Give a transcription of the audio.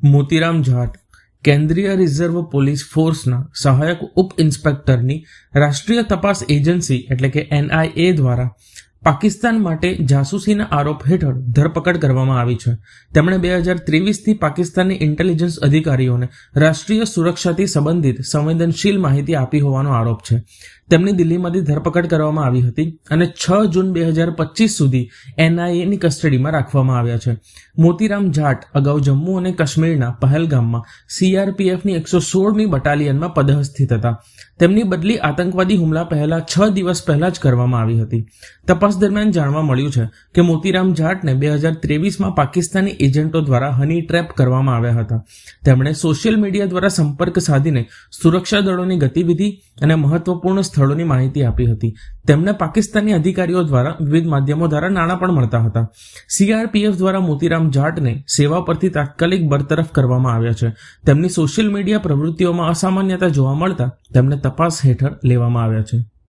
મોતીરામ જાટ, કેન્દ્રીય reserve police ફોર્સના સહાયક ઉપ ઇન્સ્પેક્ટરની રાષ્ટ્રીય તપાસ એજન્સી એટલે કે એનઆઈએ દ્વારા પાકિસ્તાન માટે જાસૂસીના આરોપ હેઠળ ધરપકડ કરવામાં આવી છે. તેમણે બે હજાર ત્રેવીસથી પાકિસ્તાની ઇન્ટેલિજન્સ અધિકારીઓને રાષ્ટ્રીય સુરક્ષાથી સંબંધિત સંવેદનશીલ માહિતી આપી હોવાનો આરોપ છે. તેમની દિલ્હીમાંથી ધરપકડ કરવામાં આવી હતી અને છ જૂન બે હજાર પચીસ સુધી એનઆઈએની કસ્ટડીમાં રાખવામાં આવ્યા છે. મોતીરામ જાટ અગાઉ જમ્મુ અને કાશ્મીરના પહેલગામમાં સીઆરપીએફની એકસો સોળમી બટાલિયનમાં પદહસ્થિત હતા. તેમની બદલી આતંકવાદી હુમલા પહેલા છ દિવસ પહેલા જ કરવામાં આવી હતી. તપાસ દરમિયાન જાણવા મળ્યું છે કે મોતીરામ જાટને બે હજાર ત્રેવીસમાં પાકિસ્તાની એજન્ટો દ્વારા હની ટ્રેપ કરવામાં આવ્યા હતા. તેમણે સોશિયલ મીડિયા દ્વારા સંપર્ક સાધીને સુરક્ષા દળોની ગતિવિધિ અને મહત્વપૂર્ણ સ્થળોની માહિતી આપી હતી. તેમને પાકિસ્તાની અધિકારીઓ દ્વારા વિવિધ માધ્યમો દ્વારા નાણાં પણ મળતા હતા. સીઆરપીએફ દ્વારા મોતીરામ જાટને સેવા પરથી તાત્કાલિક બરતરફ કરવામાં આવ્યા છે. તેમની સોશિયલ મીડિયા પ્રવૃત્તિઓમાં અસામાન્યતા જોવા મળતા તેમને તપાસ હેઠળ લેવામાં આવ્યા છે.